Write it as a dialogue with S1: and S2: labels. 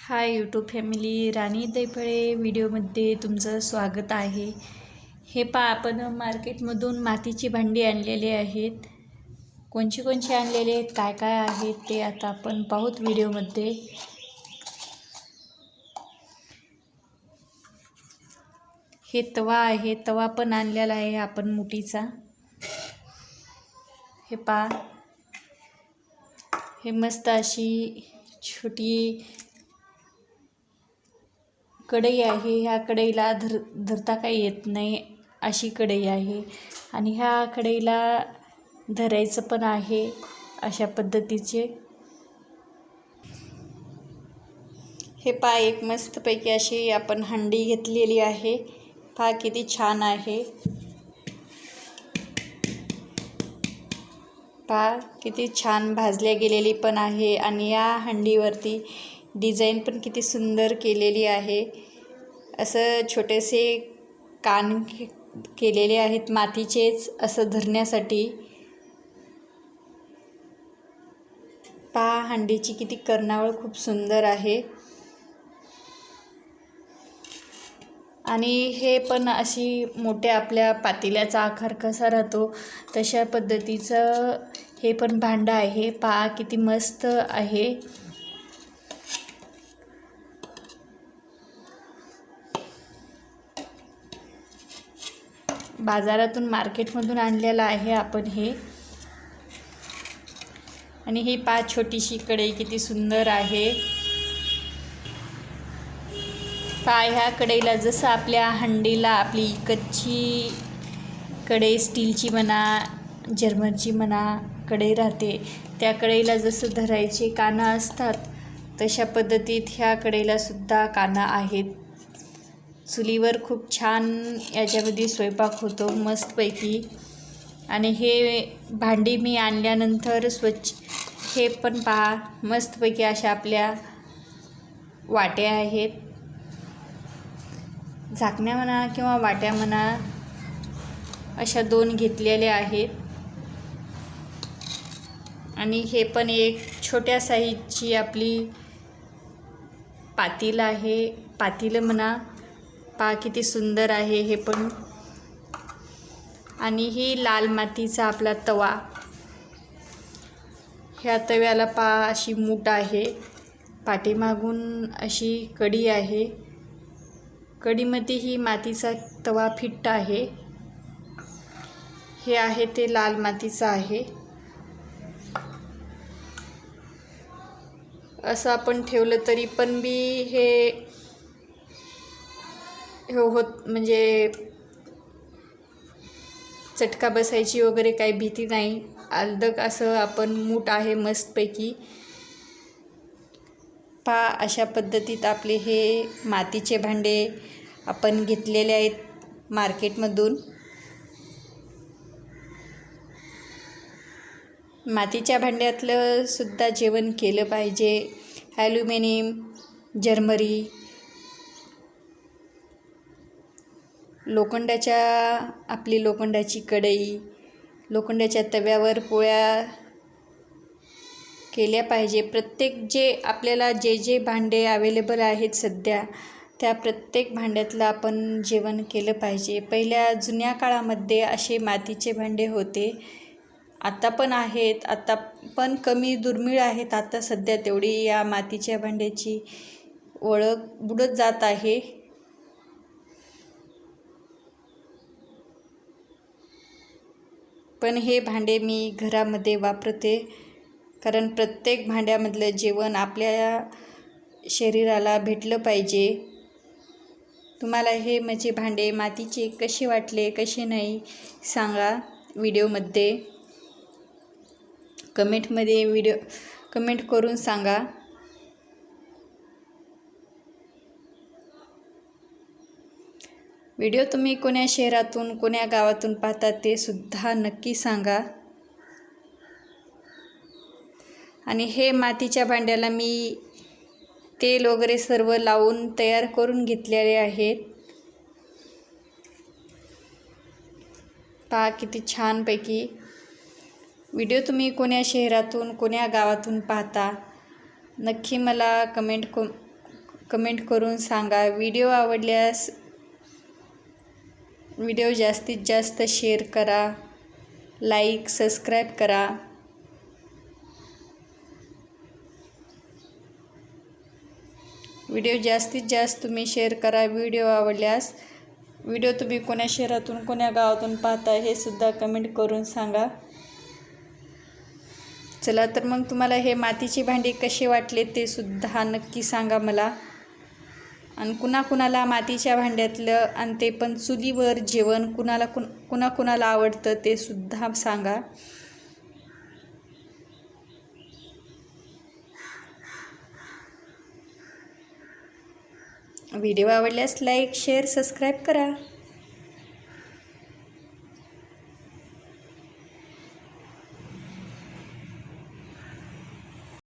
S1: Hi YouTube family राणी दैफळे व्हिडिओमध्ये तुमचं स्वागत आहे. हे पा आपण मार्केटमधून मातीची भांडी आणलेली आहेत. कोणची कोणची आणलेली आहेत काय काय आहेत ते आता आपण पाहूत व्हिडिओमध्ये. हे तवा आहे तवा पण आणलेला आहे आपण मुठीचा. हे पा हे मस्त अशी छोटी कढई आहे ह्या कढईला धर धरता काही येत नाही अशी कढई आहे. आणि ह्या कढईला धरायचं पण आहे अशा पद्धतीचे. हे पा एक मस्तपैकी अशी आपण हंडी घेतलेली आहे. पहा किती छान आहे. पहा किती छान भाजल्या गेलेली पण आहे. आणि या हंडीवरती डिझाईन पण किती सुंदर केलेली आहे. असं छोटेसे कान केलेले आहेत मातीचेच असं धरण्यासाठी. पहा हंडीची किती कर्णावळ खूप सुंदर आहे. आणि हे पण अशी मोठ्या आपल्या पातेल्याचा आकार कसा राहतो तशा पद्धतीचं हे पण भांडं आहे. पहा किती मस्त आहे. बाजारातून मार्केटमधून आणलेलं आहे आपण हे. आणि ही पाच छोटीशी कढई किती सुंदर आहे. पाय ह्या कढईला जसं आपल्या हंडीला आपली कच्ची कढई स्टीलची म्हणा जर्मनची म्हणा कढई राहते. त्या कढईला जसं धरायचे कानं असतात तशा पद्धतीत ह्या कढईलासुद्धा कानं आहेत. चुलीवर खूप छान याच्यामध्ये स्वयंपाक होतो मस्तपैकी. आणि हे भांडी मी आणल्यानंतर स्वच्छ हे पण पहा मस्तपैकी अशा आपल्या वाट्या आहेत. झाकण्या म्हणा किंवा वाट्या म्हणा अशा दोन घेतलेल्या आहेत. आणि हे पण एक छोट्या साईजची आपली पातील आहे पातील म्हणा. पा किती सुंदर आहे हे पण. आणि ही लाल मातीचा आपला तवा. ह्या तव्याला पा अशी मूठ आहे. पाठीमागून अशी कडी आहे. कडीमध्ये ही मातीचा तवा फिट्ट आहे. हे आहे ते लाल मातीचं आहे. असं आपण ठेवलं तरी पण बी हे हो होत म्हणजे चटका बसायची वगैरे काही भीती नाही. अलदक असं आपण मूठ आहे मस्तपैकी. पा अशा पद्धतीत आपले हे मातीचे भांडे आपण घेतलेले आहेत मार्केटमधून. मातीच्या भांड्यातलं सुद्धा जेवण केलं पाहिजे. ॲल्युमिनियम जर्मरी लोखंडाच्या आपली लोखंडाची कढई लोखंडाच्या तव्यावर पोळ्या केल्या पाहिजे. प्रत्येक जे आपल्याला जे जे भांडे अवेलेबल आहेत सध्या त्या प्रत्येक भांड्यातलं आपण जेवण केलं पाहिजे. पहिल्या जुन्या काळामध्ये असे मातीचे भांडे होते. आता पण आहेत आता पण कमी दुर्मिळ आहेत. आता सध्या तेवढी या मातीच्या भांड्याची ओळख बुडत जात आहे. पण हे भांडे मी घरामध्ये वापरते. कारण प्रत्येक भांड्यामधलं जेवण आपल्या शरीराला भेटलं पाहिजे. तुम्हाला हे माझे भांडे मातीचे कसे वाटले कसे नाही सांगा व्हिडिओमध्ये. कमेंटमध्ये व्हिडिओ कमेंट करून सांगा. व्हिडिओ तुम्ही कोण्या शहरातून कोण्या गावातून पाहता ते सुद्धा नक्की सांगा. आणि हे मातीच्या भांड्याला मी तेल वगैरे सर्व लावून तयार करून घेतलेले आहेत. पहा किती छानपैकी. व्हिडिओ तुम्ही कोण्या शहरातून कोण्या गावातून पाहता नक्की मला कमेंट को कमेंट करून सांगा. व्हिडिओ आवडल्यास व्हिडिओ जास्तीत जास्त शेअर करा लाईक सबस्क्राईब करा. व्हिडिओ जास्तीत जास्त तुम्ही शेअर करा व्हिडिओ आवडल्यास. व्हिडिओ तुम्ही कोण्या शहरातून कोण्या गावातून पाहता हे सुद्धा कमेंट करून सांगा. चला तर मग तुम्हाला हे मातीची भांडी कसे वाटले ते सुद्धा नक्की सांगा मला. आणि कुणाकुणाला मातीच्या भांड्यातलं आणि ते पण चुलीवर जेवण कुणाला कुण कुणाकुणाला आवडतं ते सुद्धा सांगा. व्हिडिओ आवडल्यास लाईक शेअर सबस्क्राईब करा.